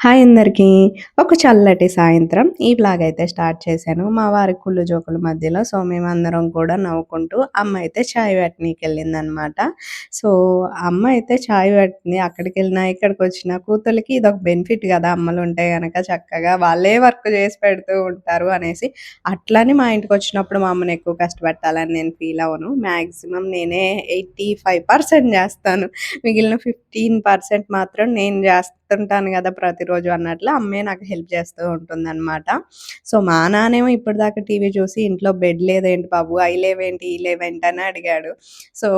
Hi అందరికీ. ఒక చల్లటి సాయంత్రం ఈ బ్లాగ్ అయితే స్టార్ట్ చేశాను. మా వారి కుళ్ళు జోకుల మధ్యలో. సో, మేమందరం కూడా నవ్వుకుంటూ అమ్మ అయితే చాయ్ పెట్టనీకెళ్ళిందనమాట. సో, అమ్మ అయితే చాయ్ వాటిని అక్కడికి వెళ్ళినా ఇక్కడికి ఇక్కడికొచ్చినా కూతుర్లకి ఇదొక బెనిఫిట్ కదా అమ్మలు ఉంటే గనక చక్కగా వాళ్ళే వర్క్ చేసి పెడుతూ ఉంటారు అనేసి. అట్లని మా ఇంటికి వచ్చినప్పుడు మా అమ్మని ఎక్కువ కష్టపెట్టాలని నేను ఫీల్ అవ్వను. మాక్సిమం నేనే 85% చేస్తాను. మిగిలిన 15% మాత్రం నేను చెప్తుంటాను కదా ప్రతిరోజు అన్నట్లు అమ్మే నాకు హెల్ప్ చేస్తూ ఉంటుందనమాట. సో, మా నాన్నేమో ఇప్పటిదాకా టీవీ చూసి ఇంట్లో బెడ్ లేదేంటి బాబు? అయి లేవేంటి? ఇయి లేవేంటి? అని అడిగాడు. సో,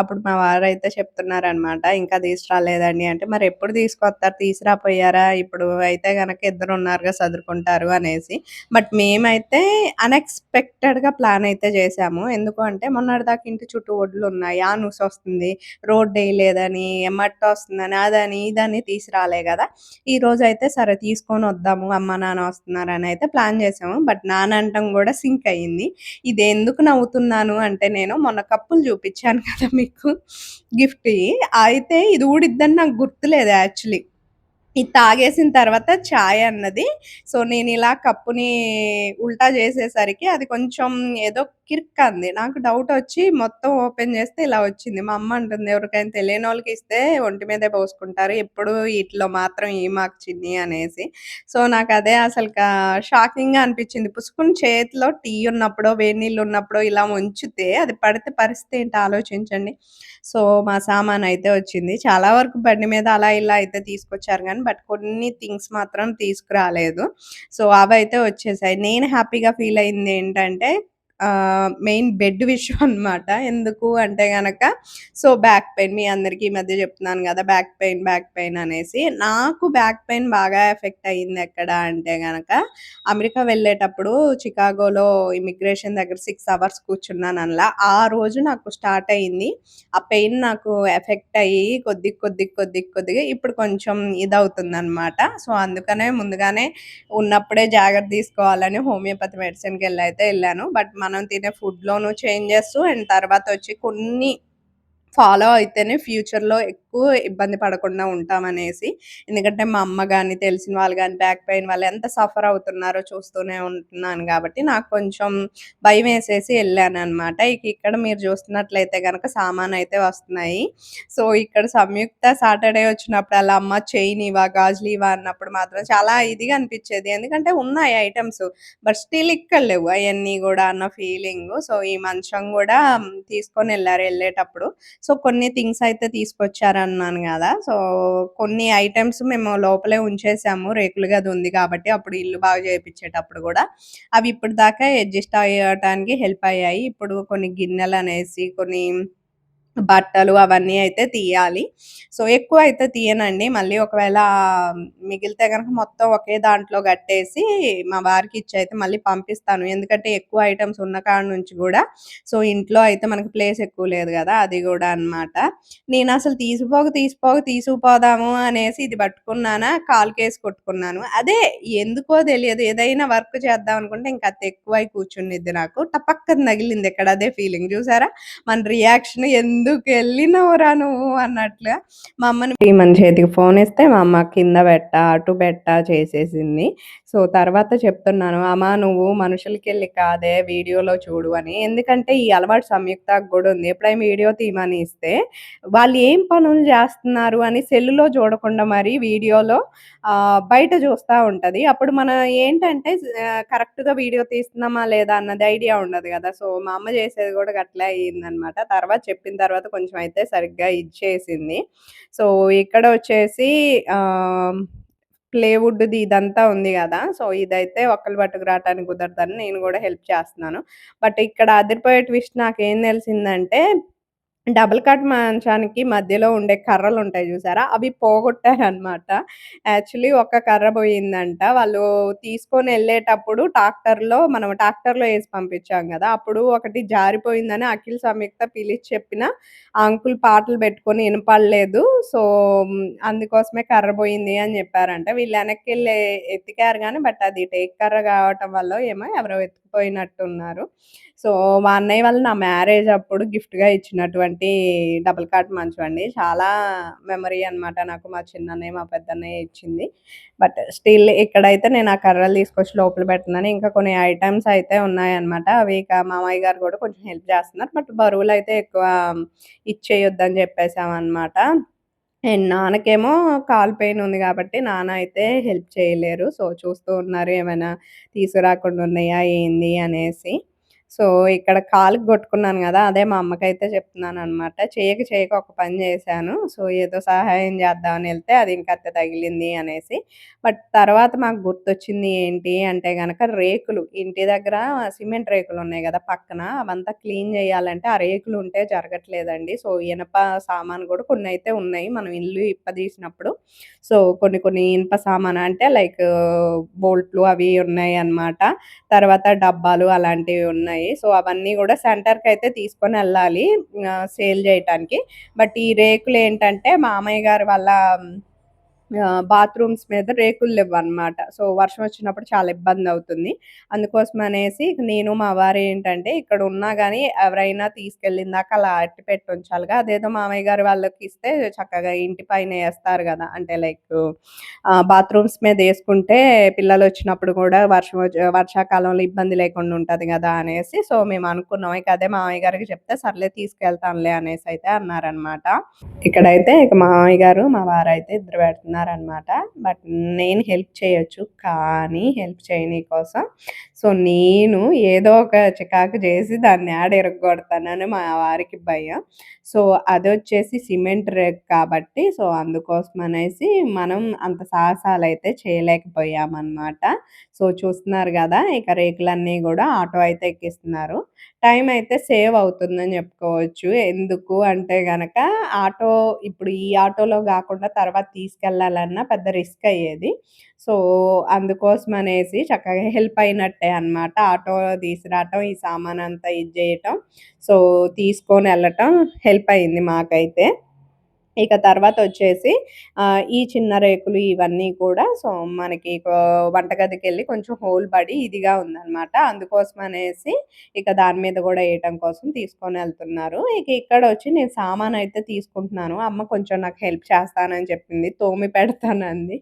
అప్పుడు మా వారైతే చెప్తున్నారనమాట. ఇంకా తీసుకురాలేదండి అంటే, మరి ఎప్పుడు తీసుకొస్తారు? తీసుకురాపోయారా? ఇప్పుడు అయితే గనక ఇద్దరున్నారుగా చదువుకుంటారు అనేసి. బట్ మేమైతే అన్‌ఎక్స్‌పెక్టెడ్‌గా ప్లాన్ అయితే చేశాము. ఎందుకు అంటే మొన్నటిదాకా ఇంటి చుట్టూ ఒడ్లున్నాయి. ఆ నుసొస్తుంది. రోడ్ ఎయలేదని, మట్టొస్తుందని, అదని, ఇదని కదా ఈ రోజు అయితే సరే తీసుకొని వద్దాము అమ్మ, నాన్న వస్తున్నారని అయితే ప్లాన్ చేసాము. బట్ నాన్న అనటం కూడా సింక్ అయింది. ఎందుకు నవ్వుతున్నాను అంటే నేను మొన్న కప్పులు చూపించాను కదా మీకు గిఫ్ట్ అయితే ఇది ఊడిద్దని నాకు గుర్తులేదు యాక్చువల్లీ. ఇది తాగేసిన తర్వాత చాయ్ అన్నది. సో, నేను ఇలా కప్పుని ఉల్టా చేసేసరికి అది కొంచెం ఏదో కిర్క్ అంది. నాకు డౌట్ వచ్చి మొత్తం ఓపెన్ చేస్తే ఇలా వచ్చింది. మా అమ్మ అంటుంది ఎవరికైనా తెలియని వాళ్ళకి ఇస్తే ఒంటి మీదే పోసుకుంటారు. ఎప్పుడు వీటిలో మాత్రం ఈమాకు చిన్ని అనేసి. సో, నాకు అదే అసలు షాకింగ్ షాకింగ్‌గా అనిపించింది పుసుకుని చేతిలో టీ ఉన్నప్పుడో, వేడి నీళ్ళు ఉన్నప్పుడో ఇలా ఉంచితే అది పడితే పరిస్థితి ఏంటి ఆలోచించండి. సో, మా సామాన్ అయితే వచ్చింది. చాలా వరకు బండి మీద అలా ఇలా అయితే తీసుకొచ్చారు కానీ గానీ, బట్ కొన్ని థింగ్స్ మాత్రం తీసుకురాలేదు. సో, అవైతే వచ్చేసాయి. నేను హ్యాపీగా ఫీల్ అయింది ఏంటంటే మెయిన్ బెడ్ విషయం అనమాట. ఎందుకు అంటే కనుక సో, బ్యాక్ పెయిన్ మీ అందరికీ ఈ మధ్య చెప్తున్నాను కదా బ్యాక్ పెయిన్, బ్యాక్ పెయిన్ అనేసి. నాకు బ్యాక్ పెయిన్ బాగా ఎఫెక్ట్ అయిందెక్కడ అంటే కనుక అమెరికా వెళ్ళేటప్పుడు చికాగోలో ఇమిగ్రేషన్ దగ్గర సిక్స్ అవర్స్ కూర్చున్నాను కూర్చున్నాననలా. ఆ రోజు నాకు స్టార్ట్ అయింది. ఆ పెయిన్ నాకు ఎఫెక్ట్ అయ్యి కొద్ది, కొద్ది, కొద్ది, కొద్దిగా ఇప్పుడు కొంచెం ఇదవుతుందనమాట. సో, అందుకనే ముందుగానే ఉన్నప్పుడే జాగ్రత్త తీసుకోవాలని హోమియోపతి మెడిసిన్కి వెళ్ళి అయితే వెళ్ళాను బట్ మన మనం తినే ఫుడ్లోనూ చేంజెస్ అండ్ తర్వాత వచ్చి కొన్ని ఫాలో అయితేనే ఫ్యూచర్‌లో ఎక్కువ ఇబ్బంది పడకుండా ఉంటామనేసి. ఎందుకంటే మా అమ్మ కానీ తెలిసిన వాళ్ళు కానీ బ్యాక్ పెయిన్ వాళ్ళు ఎంత సఫర్ అవుతున్నారో చూస్తూనే ఉంటున్నాను కాబట్టి నాకు కొంచెం భయం వేసేసి వెళ్ళాను అనమాట ఇక ఇక్కడ మీరు చూస్తున్నట్లయితే గనక సామానయితే వస్తున్నాయి. సో, ఇక్కడ సంయుక్త సాటర్‌డే వచ్చినప్పుడు అలా అమ్మ చైన్ ఇవా గాజులు ఇవా అన్నప్పుడు మాత్రం చాలా ఇదిగా అనిపించేది ఎందుకంటే ఉన్నాయి ఐటెమ్స్. బట్ స్టిల్ ఇక్కడ లేవు అవన్నీ కూడా అన్న ఫీలింగ్ సో, ఈ మంచం కూడా తీసుకొని వెళ్ళారు వెళ్ళేటప్పుడు సో, కొన్ని థింగ్స్ అయితే తీసుకొచ్చారన్నాను కదా సో, కొన్ని ఐటమ్స్ మేము లోపలే ఉంచేసాము. రేకుల గది ఉంది కాబట్టి అప్పుడు ఇల్లు బాగా చేయించేటప్పుడు కూడా అవి ఇప్పటిదాకా అడ్జస్ట్ అయ్యటానికి హెల్ప్ అయ్యాయి. ఇప్పుడు కొన్ని గిన్నెలు అనేసి కొన్ని బట్టలు అవన్నీ అయితే తీయాలి. సో, ఎక్కువ అయితే తీయనండి. మళ్ళీ ఒకవేళ మిగిలితే కనుక మొత్తం ఒకే దాంట్లో కట్టేసి మా వారికి ఇచ్చి అయితే మళ్ళీ పంపిస్తాను. ఎందుకంటే ఎక్కువ ఐటమ్స్ ఉన్న కాడ నుంచి కూడా సో, ఇంట్లో అయితే మనకి ప్లేస్ ఎక్కువ లేదు కదా అది కూడా అనమాట. అసలు తీసిపోక, తీసిపోక తీసుకుపోదాము అనేసి ఇది పట్టుకున్నానా కాలుకేసి కొట్టుకున్నాను. అదే ఎందుకో తెలియదు. ఏదైనా వర్క్ చేద్దాం అనుకుంటే ఇంకా అది అయి కూర్చునిది నాకు. టపక్కన తగిలింది ఇక్కడ అదే ఫీలింగ్ చూసారా? మన రియాక్షన్ ఎందుకు ఎందుకెళ్ళినవురా నువ్వు అన్నట్లు మా అమ్మని మన చేతికి ఫోన్ ఇస్తే మా అమ్మ కింద పెట్ట, అటు పెట్ట చేసేసింది. సో, తర్వాత చెప్తున్నాను అమ్మ నువ్వు మనుషులకి వెళ్ళి కాదే వీడియోలో చూడు అని. ఎందుకంటే ఈ అలవాటు సంయుక్త కూడా ఉంది. ఎప్పుడైనా వీడియో తీయమని ఇస్తే వాళ్ళు ఏం పనులు చేస్తున్నారు అని సెల్లులో చూడకుండా మరి వీడియోలో బయట చూస్తా ఉంటది. అప్పుడు మనం ఏంటంటే కరెక్ట్‌గా వీడియో తీస్తున్నామా లేదా అన్నది ఐడియా ఉండదు కదా సో, మా అమ్మ చేసేది కూడా గట్లే అయ్యిందనమాట తర్వాత చెప్పిన తర్వాత తర్వాత కొంచెం అయితే సరిగ్గా ఇచ్చేసింది. సో, ఇక్కడ వచ్చేసి ప్లేవుడ్ ప్లేవుడ్‌ది ఇదంతా ఉంది కదా సో, ఇదైతే పట్టుకు రావటానికి కుదరదని నేను కూడా హెల్ప్ చేస్తున్నాను. బట్ ఇక్కడ అదిరిపోయే ట్విస్ట్ ఏం తెలిసిందంటే డబుల్ కట్ మంచానికి మధ్యలో ఉండే కర్రలు ఉంటాయి చూసారా? అవి పోగొట్టారనమాట. యాక్చువల్లీ ఒక కర్ర పోయిందంట. వాళ్ళు తీసుకొని వెళ్ళేటప్పుడు ట్రాక్టర్‌లో మనం ట్రాక్టర్‌లో వేసి పంపించాం కదా అప్పుడు ఒకటి జారిపోయిందని అఖిల్, సంయుక్త పిలిచి చెప్పిన అంకుల్ పాటలు పెట్టుకొని వినపడలేదు సో, అందుకోసమే కర్ర పోయింది అని చెప్పారంట. వీళ్ళు వెనక్కి వెళ్ళి ఎతికారు కానీ బట్ అది టేక్ కర్ర కావటం వల్ల ఏమో ఎవరో ఎత్తుకుపోయినట్టున్నారు. సో, మా అన్నయ్య వాళ్ళు నా మ్యారేజ్ అప్పుడు గిఫ్ట్‌గా ఇచ్చినటువంటి డబుల్ కాట్ మంచం అండి. చాలా మెమరీ అనమాట నాకు మా చిన్నన్నయ్య, మా పెద్దన్నయ్య ఇచ్చింది. బట్ స్టిల్ ఇక్కడైతే నేను ఆ కర్రలు తీసుకొచ్చి లోపల పెట్టినాను ఇంకా కొన్ని ఐటమ్స్ అయితే ఉన్నాయన్నమాట. అవి ఇక మామయ్య గారు కూడా కొంచెం హెల్ప్ చేస్తున్నారు. బట్ బరువులు అయితే ఎక్కువ ఇచ్చేయొద్దని చెప్పేసామన్నమాట అండ్ నాన్నకేమో కాలు పెయిన్ ఉంది కాబట్టి నాన్న అయితే హెల్ప్ చేయలేరు. సో, చూస్తూ ఉన్నారు ఏమైనా తీసుకురాకుండా ఉన్నాయా ఏంది అనేసి. సో, ఇక్కడ కాలుకి కొట్టుకున్నాను కదా అదే మా అమ్మకైతే చెప్తున్నాననమాట. చేయక చేయక ఒక పని చేశాను. సో, ఏదో సహాయం చేద్దామని వెళ్తే అది ఇంకత్త తగిలింది అనేసి. బట్ తర్వాత మాకు గుర్తొచ్చింది ఏంటి అంటే గనక రేకులు. ఇంటి దగ్గర సిమెంట్ రేకులు ఉన్నాయి కదా పక్కన అవంతా క్లీన్ చేయాలంటే ఆ రేకులు ఉంటే జరగట్లేదండి. సో, ఇనప సామాన్ కూడా కొన్ని అయితే ఉన్నాయి. మనం ఇల్లు ఇప్పదీసినప్పుడు. సో, కొన్ని కొన్ని ఇనుప సామాన్ అంటే లైక్ బోల్ట్‌లు అవి ఉన్నాయి అనమాట తర్వాత డబ్బాలు అలాంటివి ఉన్నాయి. సో, అవన్నీ కూడా సెంటర్‌కయితే తీసుకొని వెళ్ళాలి సేల్ చేయటానికి. బట్ ఈ రేకులు ఏంటంటే మామయ్య గారు వాళ్ళ బాత్రూమ్స్ మీద రేకులు లేవు అనమాట సో, వర్షం వచ్చినప్పుడు చాలా ఇబ్బంది అవుతుంది అందుకోసం అనేసి నేను మా వారు ఏంటంటే ఇక్కడ ఉన్నా కానీ ఎవరైనా తీసుకెళ్ళిందాక అలా అట్టి పెట్టి ఉంచాలిగా. అదేదో మామయ్య గారు వాళ్ళకి ఇస్తే చక్కగా ఇంటి పైన వేస్తారు కదా అంటే లైక్ బాత్రూమ్స్ మీద వేసుకుంటే పిల్లలు వచ్చినప్పుడు కూడా వర్షం వర్షాకాలంలో ఇబ్బంది లేకుండా ఉంటది కదా అనేసి సో, మేము అనుకున్నాం. ఇక అదే మామయ్య గారికి చెప్తే సర్లే తీసుకెళ్తానులే అయితే అన్నారనమాట. ఇక్కడైతే ఇక మామయ్య గారు, మా వారు అయితే ఇద్దరు పెడుతున్నారు పెడుతున్నారనమాట. బట్ నేను హెల్ప్ చేయొచ్చు. కానీ హెల్ప్ చేయని కోసం సో, నేను ఏదో ఒక చికాకు చేసి దాన్ని యాడ్ ఎరగొడతానని మా వారికి భయం. సో, అది వచ్చేసి సిమెంట్ రేక్ కాబట్టి సో, అందుకోసం అనేసి మనం అంత సాహసాలు అయితే చేయలేకపోయామన్నమాట సో, చూస్తున్నారు కదా ఇక రేకులన్నీ కూడా ఆటో అయితే ఎక్కిస్తున్నారు. టైం అయితే సేవ్ అవుతుందని చెప్పుకోవచ్చు. ఎందుకు అంటే గనక ఆటో ఇప్పుడు ఈ ఆటోలో కాకుండా తర్వాత తీసుకెళ్ళాలన్నా పెద్ద రిస్క్ అయ్యేది. సో, అందుకోసం అనేసి చక్కగా హెల్ప్ అయినట్టే అనమాట. ఆటో తీసుకురావటం, ఈ సామాన్ అంతా ఇది చేయటం సో, తీసుకొని వెళ్ళటం హెల్ప్ అయింది మాకైతే. ఇక తర్వాత వచ్చేసి ఈ చిన్న రేకులు ఇవన్నీ కూడా సో, మనకి వంటగదికి వంటగదికెళ్ళి కొంచెం హోల్ పడి ఇదిగా ఉందనమాట. అందుకోసమనేసి ఇక దాని మీద కూడా వేయటం కోసం తీసుకొని వెళ్తున్నారు ఇక ఇక్కడ వచ్చి నేను సామాన్ అయితే తీసుకుంటున్నాను. అమ్మ కొంచెం నాకు హెల్ప్ చేస్తానని చెప్పింది. తోమి పెడతానంది.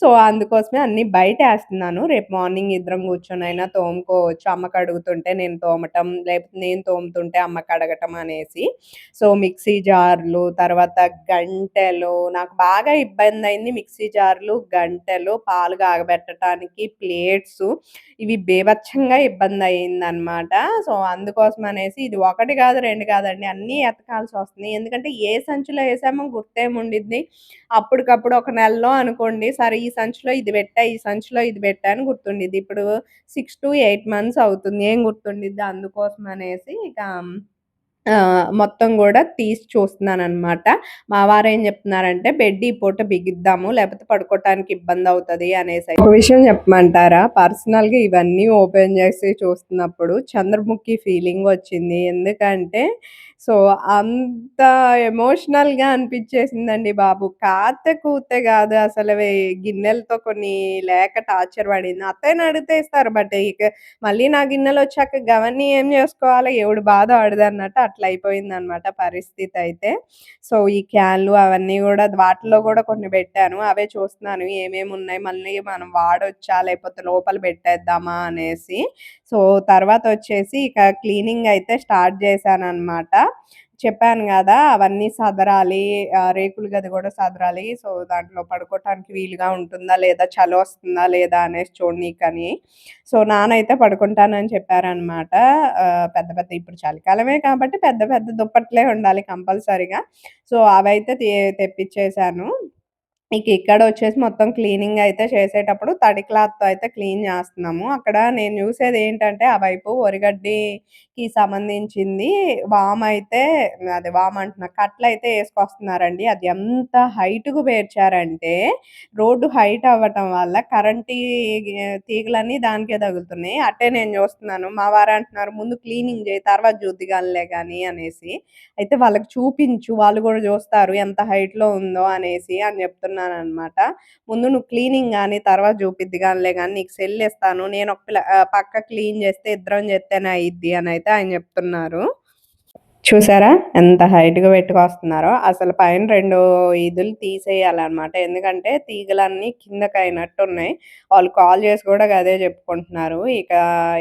సో, అందుకోసమే అన్నీ బయటేస్తున్నాను. రేపు మార్నింగ్ ఇద్దరం కూర్చొనైనా తోముకోవచ్చు. అమ్మకడుగుతుంటే నేను తోమటం, లేకపోతే నేను తోముతుంటే అమ్మకడగటం అనేసి. సో, మిక్సీ జార్లు, తర్వాత గంటెలు నాకు బాగా ఇబ్బంది అయింది మిక్సీ జార్లు, గంటెలు, పాలు కాగబెట్టడానికి ప్లేట్స్ ఇవి బీభత్సంగా అనమాట సో, అందుకోసం అనేసి ఇది ఒకటి కాదు, రెండు కాదండి అన్నీ ఎతకాల్సొస్తుంది. ఎందుకంటే ఏ సంచిలో వేసామో గుర్తేముండిద్ది. అప్పటికప్పుడు ఒక నెలలో అనుకోండి, సరే ఈ సంచిలో ఇది పెట్టా, ఈ సంచిలో ఇది పెట్టా అని గుర్తుండిద్ది. ఇప్పుడు 6-8 మంత్స్ అవుతుంది. ఏం గుర్తుండిద్ది? అందుకోసం అనేసి ఇక మొత్తం కూడా తీసి చూస్తున్నాననమాట. మా వారు ఏం చెప్తున్నారంటే, "బెడ్ ఈ పూట బిగిద్దాము, లేపోతే పడుకోటానికి అవుతుంది అనేసి. ఒక విషయం చెప్పమంటారా? పర్సనల్‌గా ఇవన్నీ ఓపెన్ చేసి చూస్తున్నప్పుడు చంద్రముఖి ఫీలింగ్ వచ్చింది ఎందుకంటే, సో, అంత ఎమోషనల్‌గా అనిపించేసిందండి బాబు. కాత కూతే కాదు అసలు గిన్నెలతో కొన్ని లేక టార్చర్ పడింది. అత్తయ్యనడిగితే ఇస్తారు. బట్ ఇక మళ్ళీ నా గిన్నెలు వచ్చాక గవన్నీ ఏం చేసుకోవాలి ఎవడు బాధ ఆడిదన్నట్టు అట్లయిపోయిందనమాట పరిస్థితయితే. సో, ఈ క్యాన్లు అవన్నీ గూడా వాటిలో గూడా కొన్ని పెట్టాను. అవే చూస్తున్నాను ఏమేమున్నాయి, మళ్ళీ మనం వాడొచ్చా? లేపోతే లోపల పెట్టేద్దామా అనేసి. సో, తర్వాతొచ్చేసి ఇక క్లీనింగ్ అయితే స్టార్ట్ చేశాననమాట. చెప్పాను కదా అవన్నీ సదరాలి. రేకుల గది కూడా సదరాలి. సో, దాంట్లో పడుకోవటానికి వీలుగా ఉంటుందా? లేదా? చలొస్తుందా? లేదా? అనేసి చూడనీకని. సో, నానైతే పడుకుంటానని చెప్పారనమాట. పెద్ద పెద్ద ఇప్పుడు చలికాలమే కాబట్టి పెద్ద పెద్ద దుప్పట్లే ఉండాలి కంపల్సరీగా. సో, అవైతే తెప్పించేశాను మీకు ఇక్కడ వచ్చేసి మొత్తం క్లీనింగ్ అయితే చేసేటప్పుడు తడి క్లాత్‌తో అయితే క్లీన్ చేస్తున్నాము. అక్కడ నేను చూసేది ఏంటంటే ఆ వైపు వరిగడ్డికి సంబంధించింది వామ్ అయితే అదే వామంటున్నా కట్టలయితే వేసుకొస్తున్నారండి అది ఎంత హైట్‌కు పేర్చారంటే, రోడ్డు హైట్ అవ్వటం వల్ల కరెంటు తీగలన్నీ దానికే తగులుతున్నాయి. అట్టే నేను చూస్తున్నాను. మా వారు అంటున్నారు "ముందు క్లీనింగ్ చేయి తర్వాత చూద్దుగానిలే కానీ అనేసి. అయితే వాళ్ళకి చూపించు వాళ్ళు కూడా చూస్తారు ఎంత హైట్‌లో ఉందో అనేసి అని చెప్తున్నారు చెప్తున్నా అనమాట ముందు నువ్వు క్లీనింగ్ గాని తర్వాత చూపిద్ది గానిలే కానీ నీకు సెల్ ఇస్తాను. నేను ఒక పక్క క్లీన్ చేస్తే ఇద్దరం చెప్తేనే అయిద్ది అని అయితే ఆయన చెప్తున్నారు. చూసారా? ఎంత హైట్‌గా పెట్టుకొస్తున్నారో. అసలు పైన రెండు ఇదులు తీసేయాలన్నమాట ఎందుకంటే తీగలన్నీ కిందకి అయినట్టు ఉన్నాయి వాళ్ళు కాల్ చేసి కూడా గదే చెప్పుకుంటున్నారు. ఇక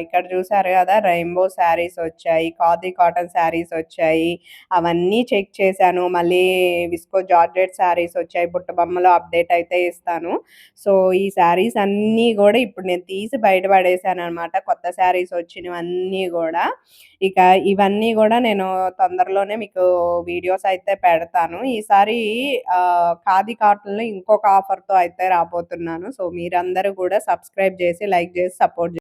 ఇక్కడ చూసారు కదా రెయిన్‌బో శారీస్ వచ్చాయి. ఖాదీ కాటన్ శారీస్ వచ్చాయి. అవన్నీ చెక్ చేశాను. మళ్ళీ విస్కో జార్జెట్ శారీస్ వచ్చాయి. బుట్ట బొమ్మలో అప్డేట్ అయితే ఇస్తాను. సో, ఈ శారీస్ అన్నీ కూడా ఇప్పుడు నేను తీసి బయటపడేసాను అనమాట కొత్త శారీస్ వచ్చినవన్నీ కూడా ఇక ఇవన్నీ కూడా నేను తొందరలోనే మీకు వీడియోస్ అయితే పెడతాను. ఈసారి ఖాదీ కాటన్‌లో ఇంకొక ఆఫర్‌తో అయితే రాబోతున్నాను. సో, మీరందరూ కూడా సబ్స్క్రైబ్ చేసి, లైక్ చేసి సపోర్ట్